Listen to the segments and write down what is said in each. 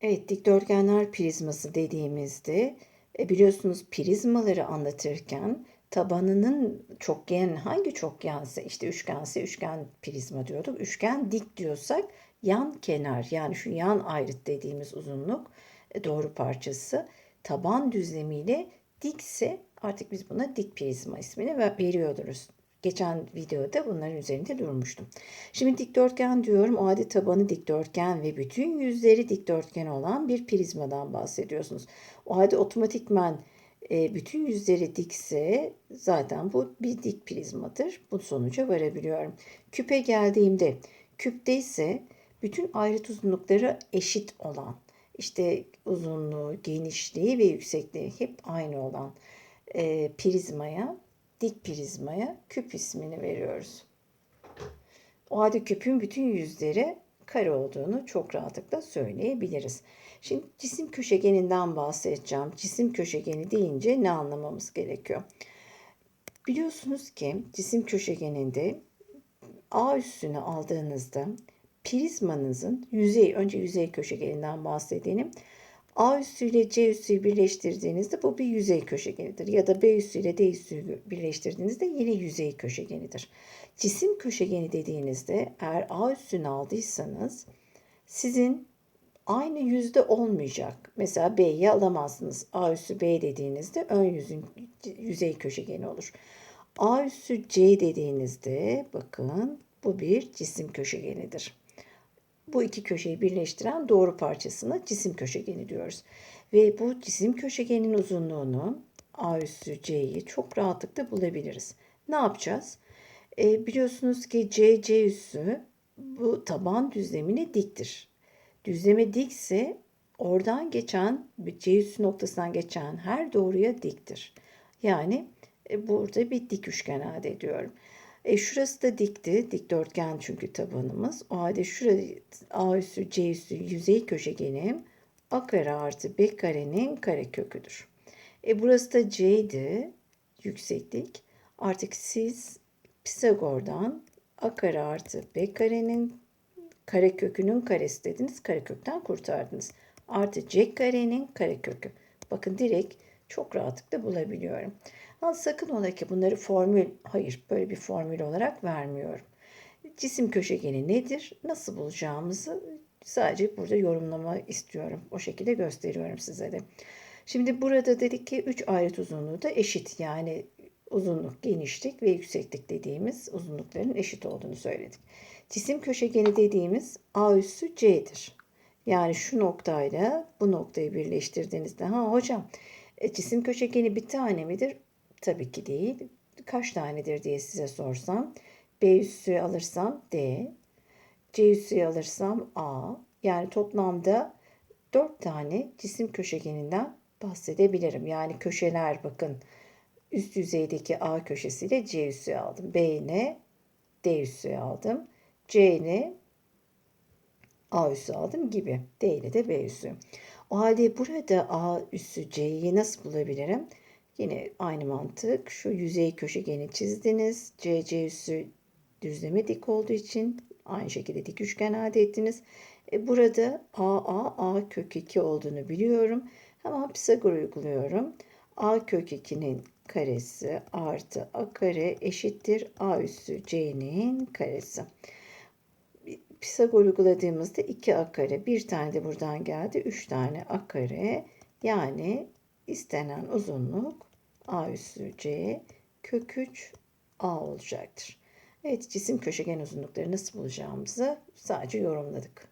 Evet, dikdörtgenler prizması dediğimizde e, biliyorsunuz prizmaları anlatırken tabanının çokgen hangi çokgense işte üçgense üçgen prizma diyorduk. Üçgen dik diyorsak yan kenar yani şu yan ayrıt dediğimiz uzunluk e, doğru parçası taban düzlemiyle dikse artık biz buna dik prizma ismini ver- veriyoruz. Geçen videoda bunların üzerinde durmuştum. Şimdi dikdörtgen diyorum. O tabanı dikdörtgen ve bütün yüzleri dikdörtgen olan bir prizmadan bahsediyorsunuz. O halde otomatikman e, bütün yüzleri dikse zaten bu bir dik prizmadır. Bu sonuca varabiliyorum. Küpe geldiğimde küpte ise bütün ayrıt uzunlukları eşit olan işte uzunluğu, genişliği ve yüksekliği hep aynı olan e, prizmaya, dik prizmaya küp ismini veriyoruz. O halde küpün bütün yüzleri kare olduğunu çok rahatlıkla söyleyebiliriz. Şimdi cisim köşegeninden bahsedeceğim. Cisim köşegeni deyince ne anlamamız gerekiyor? Biliyorsunuz ki cisim köşegeninde A üssünü aldığınızda prizmanızın yüzey, önce yüzey köşegeninden bahsedelim. A üssü C üssüyü birleştirdiğinizde bu bir yüzey köşegenidir. Ya da B üssü D üssüyü birleştirdiğinizde yine yüzey köşegenidir. Cisim köşegeni dediğinizde eğer A üssünü aldıysanız sizin aynı yüzde olmayacak. Mesela B'yi alamazsınız. A üssü B dediğinizde ön yüzün yüzey köşegeni olur. A üssü C dediğinizde bakın bu bir cisim köşegenidir. Bu iki köşeyi birleştiren doğru parçasına cisim köşegeni diyoruz. Ve bu cisim köşegenin uzunluğunu A üssü C'yi çok rahatlıkla bulabiliriz. Ne yapacağız? E, biliyorsunuz ki C, C üssü bu taban düzlemine diktir. Düzleme dikse oradan geçen C üssü noktasından geçen her doğruya diktir. Yani e, burada bir dik üçgen elde ediyorum. E, şurası da dikti. Dikdörtgen çünkü tabanımız. O halde şurada A üssü C üssü yüzey köşegenim A kare artı B karenin kareköküdür. E, burası da C'ydi. Yükseklik. Artık siz Pisagor'dan A kare artı B karenin karekökünün karesi dediniz. Karekökten kurtardınız. Artı C karenin karekökü. Bakın direkt çok rahatlıkla bulabiliyorum. Ama sakın ola ki bunları formül, hayır böyle bir formül olarak vermiyorum. Cisim köşegeni nedir? Nasıl bulacağımızı sadece burada yorumlama istiyorum. O şekilde gösteriyorum size de. Şimdi burada dedik ki 3 ayrıt uzunluğu da eşit. Yani uzunluk, genişlik ve yükseklik dediğimiz uzunlukların eşit olduğunu söyledik. Cisim köşegeni dediğimiz A üssü C'dir. Yani şu noktayla bu noktayı birleştirdiğinizde ha hocam e, cisim köşegeni bir tane midir? Tabii ki değil. Kaç tanedir diye size sorsam. B üssü alırsam D. C üssü alırsam A. Yani toplamda 4 tane cisim köşegeninden bahsedebilirim. Yani köşeler bakın üst yüzeydeki A köşesiyle C üssü aldım. B'ne D üssü aldım. C'ne A üssü aldım gibi. D ile de B üssü. O halde burada A üssü C'yi nasıl bulabilirim? Yine aynı mantık. Şu yüzey köşegeni çizdiniz. CC üssü düzleme dik olduğu için aynı şekilde dik üçgen elde ettiniz. E burada AA A kök 2 olduğunu biliyorum. Hemen Pisagor uyguluyorum. A kök 2'nin karesi artı A kare eşittir A üssü C'nin karesi. Pisagor uyguladığımızda 2A kare bir tane de buradan geldi. 3 tane A kare yani istenen uzunluk A üssü C kök 3 A olacaktır. Evet cisim köşegen uzunlukları nasıl bulacağımızı sadece yorumladık.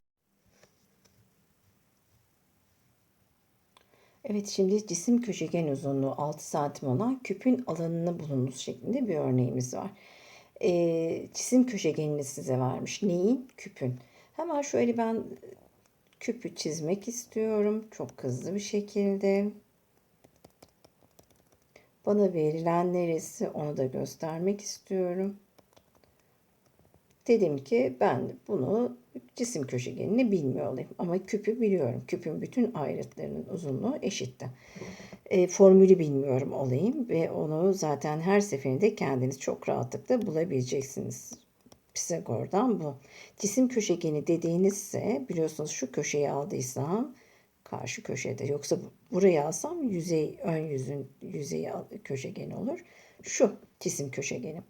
Evet şimdi cisim köşegen uzunluğu 6 santim olan küpün alanını bulunuz şeklinde bir örneğimiz var. Ee, cisim köşegenini size vermiş. Neyin? Küpün. Hemen şöyle ben küpü çizmek istiyorum. Çok hızlı bir şekilde. Bana verilen neresi onu da göstermek istiyorum. Dedim ki ben bunu cisim köşegenini bilmiyor olayım. Ama küpü biliyorum. Küpün bütün ayrıtlarının uzunluğu eşitti. E, formülü bilmiyorum olayım ve onu zaten her seferinde kendiniz çok rahatlıkla bulabileceksiniz. Pisagor'dan bu. Cisim köşegeni dediğinizse biliyorsunuz şu köşeyi aldıysam karşı köşede. Yoksa bu- buraya alsam yüzey ön yüzün yüzeyi köşegeni olur. Şu cisim köşegeni.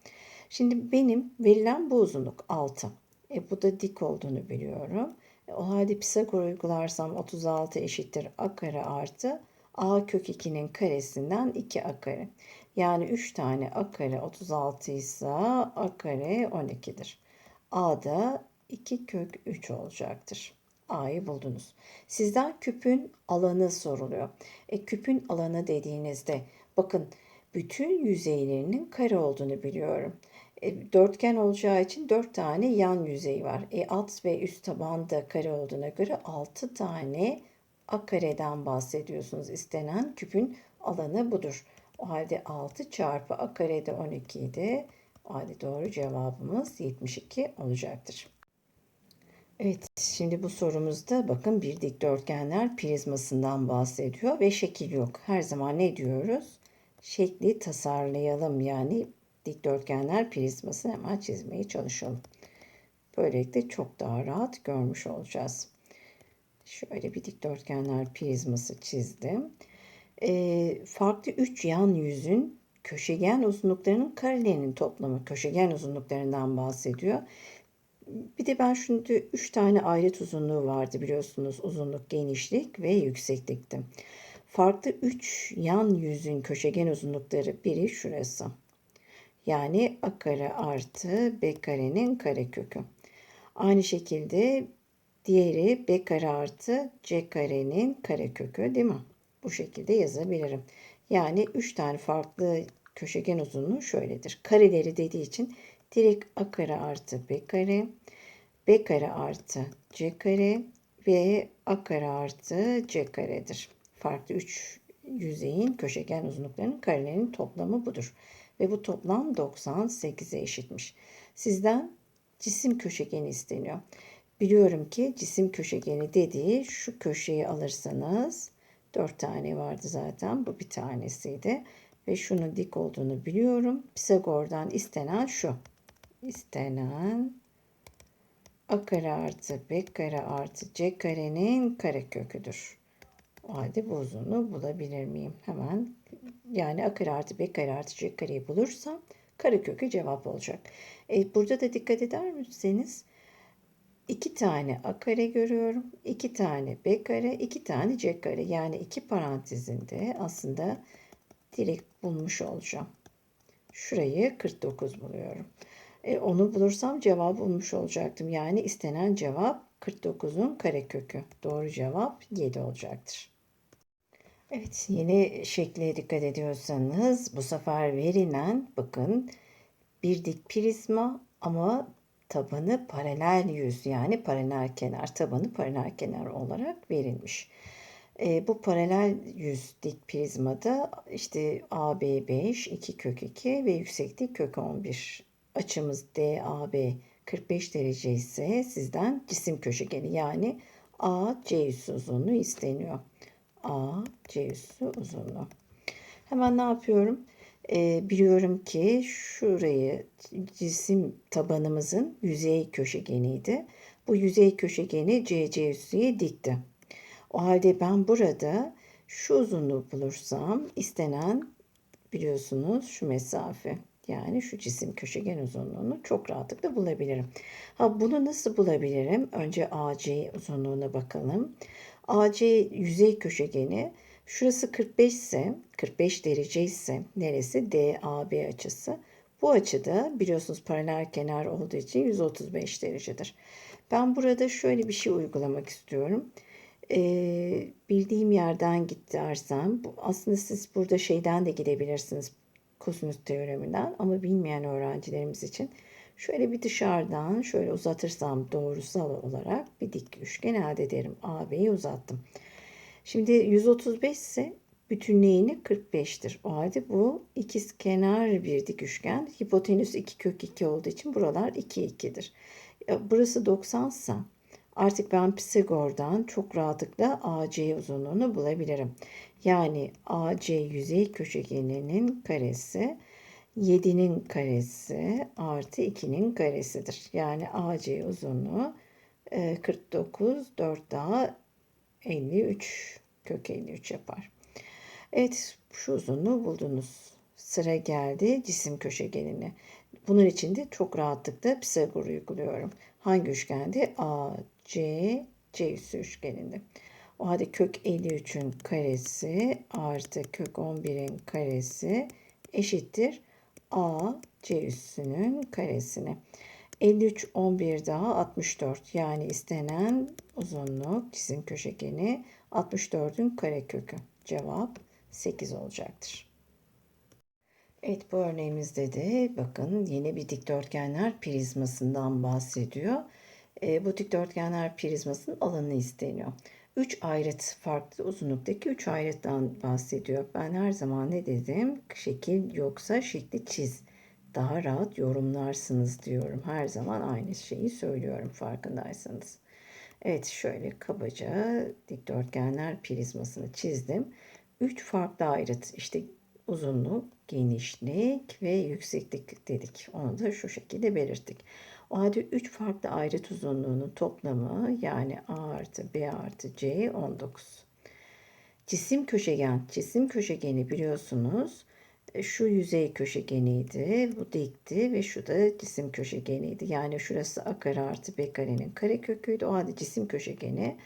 Şimdi benim verilen bu uzunluk 6. E, bu da dik olduğunu biliyorum. E, o halde Pisagor uygularsam 36 eşittir a kare artı a kök 2'nin karesinden 2a kare. Yani 3 tane a kare 36 ise a kare 12'dir. a da 2 kök 3 olacaktır. A'yı buldunuz. Sizden küpün alanı soruluyor. E, küpün alanı dediğinizde bakın bütün yüzeylerinin kare olduğunu biliyorum. E, dörtgen olacağı için 4 tane yan yüzey var. E, alt ve üst taban da kare olduğuna göre 6 tane a kareden bahsediyorsunuz. İstenen küpün alanı budur. O halde 6 çarpı a kare de 12 idi. O halde doğru cevabımız 72 olacaktır. Evet, şimdi bu sorumuzda bakın bir dikdörtgenler prizmasından bahsediyor ve şekil yok. Her zaman ne diyoruz? Şekli tasarlayalım yani dikdörtgenler prizmasını hemen çizmeye çalışalım. Böylelikle çok daha rahat görmüş olacağız. Şöyle bir dikdörtgenler prizması çizdim. Ee, farklı üç yan yüzün köşegen uzunluklarının karelerinin toplamı köşegen uzunluklarından bahsediyor. Bir de ben şimdi üç tane ayrıt uzunluğu vardı biliyorsunuz. Uzunluk, genişlik ve yükseklikti. Farklı üç yan yüzün köşegen uzunlukları biri şurası. Yani a kare artı b karenin karekökü. Aynı şekilde diğeri b kare artı c karenin karekökü değil mi? Bu şekilde yazabilirim. Yani 3 tane farklı köşegen uzunluğu şöyledir. Kareleri dediği için direkt a kare artı b kare, b kare artı c kare ve a kare artı c karedir. Farklı 3 yüzeyin köşegen uzunluklarının karelerinin toplamı budur. Ve bu toplam 98'e eşitmiş. Sizden cisim köşegeni isteniyor. Biliyorum ki cisim köşegeni dediği şu köşeyi alırsanız 4 tane vardı zaten. Bu bir tanesiydi. Ve şunun dik olduğunu biliyorum. Pisagor'dan istenen şu. İstenen a kare artı b kare artı c karenin kareköküdür. O halde bu uzunluğu bulabilir miyim? Hemen yani a kare artı b kare artı c kareyi bulursam karekökü cevap olacak. E, burada da dikkat eder misiniz? İki tane a kare görüyorum. iki tane b kare, iki tane c kare. Yani iki parantezinde aslında direkt bulmuş olacağım. Şurayı 49 buluyorum. E, onu bulursam cevabı bulmuş olacaktım. Yani istenen cevap 49'un karekökü. Doğru cevap 7 olacaktır. Evet yeni şekle dikkat ediyorsanız bu sefer verilen bakın bir dik prizma ama tabanı paralel yüz yani paralel kenar tabanı paralel kenar olarak verilmiş. E, bu paralel yüz dik prizmada işte AB 5, 2 kök 2 ve yükseklik kök 11. Açımız DAB 45 derece ise sizden cisim köşegeni yani AC üssü uzunluğu isteniyor. A C üssü uzunluğu. Hemen ne yapıyorum? Ee, biliyorum ki şurayı cisim tabanımızın yüzey köşegeniydi. Bu yüzey köşegeni CC üssüye dikti. O halde ben burada şu uzunluğu bulursam istenen biliyorsunuz şu mesafe. Yani şu cisim köşegen uzunluğunu çok rahatlıkla bulabilirim. Ha bunu nasıl bulabilirim? Önce AC uzunluğuna bakalım. AC yüzey köşegeni şurası 45 ise 45 derece ise neresi DAB açısı. Bu açıda biliyorsunuz paralel kenar olduğu için 135 derecedir. Ben burada şöyle bir şey uygulamak istiyorum. Ee, bildiğim yerden git dersem bu, aslında siz burada şeyden de gidebilirsiniz kosinüs teoreminden ama bilmeyen öğrencilerimiz için şöyle bir dışarıdan şöyle uzatırsam doğrusal olarak bir dik üçgen elde ederim. AB'yi uzattım. Şimdi 135 ise bütünleyini 45'tir. O halde bu ikiz kenar bir dik üçgen. Hipotenüs 2 kök 2 olduğu için buralar 2 2'dir. Burası 90 ise artık ben Pisagor'dan çok rahatlıkla AC uzunluğunu bulabilirim. Yani AC yüzey köşegeninin karesi 7'nin karesi artı 2'nin karesidir. Yani AC uzunluğu 49, 4 daha 53 kök 53 yapar. Evet şu uzunluğu buldunuz. Sıra geldi cisim köşegenine. Bunun için de çok rahatlıkla Pisagor uyguluyorum. Hangi üçgende? A, C, C üssü üçgeninde. O halde kök 53'ün karesi artı kök 11'in karesi eşittir A, C üssünün karesine. 53 11 daha 64 yani istenen uzunluk cisim köşegeni 64'ün karekökü. Cevap 8 olacaktır. Evet bu örneğimizde de bakın yeni bir dikdörtgenler prizmasından bahsediyor. E, bu dikdörtgenler prizmasının alanı isteniyor. 3 ayrıt farklı uzunluktaki 3 ayrıttan bahsediyor. Ben her zaman ne dedim? Şekil yoksa şekli çiz. Daha rahat yorumlarsınız diyorum. Her zaman aynı şeyi söylüyorum farkındaysanız. Evet şöyle kabaca dikdörtgenler prizmasını çizdim. 3 farklı ayrıt işte uzunluk, genişlik ve yükseklik dedik. Onu da şu şekilde belirttik. O halde 3 farklı ayrıt uzunluğunun toplamı yani A artı B artı C 19. Cisim köşegen, cisim köşegeni biliyorsunuz şu yüzey köşegeniydi, bu dikti ve şu da cisim köşegeniydi. Yani şurası a kare artı b karenin kare köküydü. O halde cisim köşegeni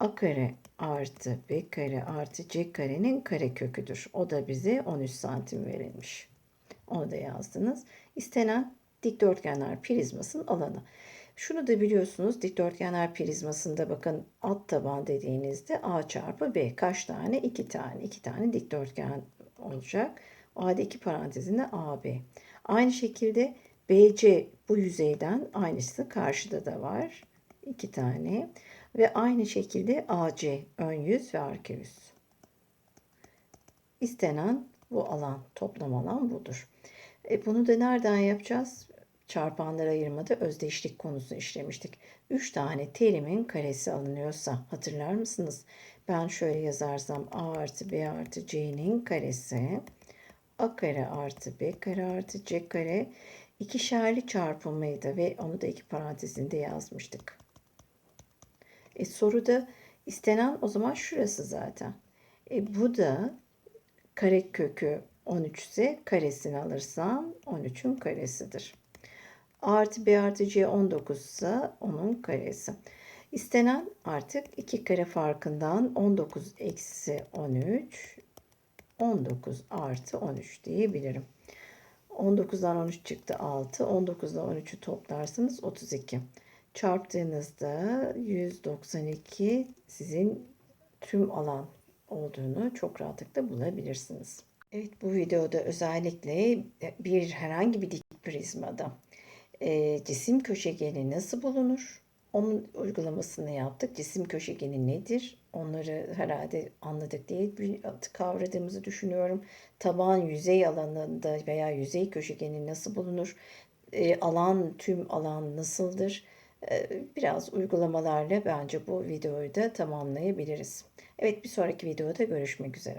a kare artı b kare artı c karenin kare köküdür. O da bize 13 santim verilmiş. Onu da yazdınız. İstenen dikdörtgenler prizmasının alanı. Şunu da biliyorsunuz dikdörtgenler prizmasında bakın alt taban dediğinizde A çarpı B kaç tane? 2 tane. 2 tane dikdörtgen olacak. Halde iki parantezinde AB. Aynı şekilde BC bu yüzeyden aynısı karşıda da var. 2 tane. Ve aynı şekilde AC ön yüz ve arka yüz. İstenen bu alan, toplam alan budur. E bunu da nereden yapacağız? Çarpanlara ayırmada özdeşlik konusu işlemiştik. 3 tane terimin karesi alınıyorsa hatırlar mısınız? Ben şöyle yazarsam A artı B artı C'nin karesi A kare artı B kare artı C kare ikişerli çarpımıydı ve onu da iki parantezinde yazmıştık. E, soruda istenen o zaman şurası zaten. E, bu da kare kökü 13 ise karesini alırsam 13'ün karesidir. A artı B artı C 19 ise onun karesi. İstenen artık iki kare farkından 19 eksi 13 19 artı 13 diyebilirim. 19'dan 13 çıktı 6. 19'dan 13'ü toplarsanız 32. Çarptığınızda 192 sizin tüm alan olduğunu çok rahatlıkla bulabilirsiniz. Evet bu videoda özellikle bir herhangi bir dik prizmada e, cisim köşegeni nasıl bulunur? Onun uygulamasını yaptık. Cisim köşegeni nedir? Onları herhalde anladık diye kavradığımızı düşünüyorum. Taban yüzey alanında veya yüzey köşegeni nasıl bulunur? E, alan, tüm alan nasıldır? E, biraz uygulamalarla bence bu videoyu da tamamlayabiliriz. Evet bir sonraki videoda görüşmek üzere.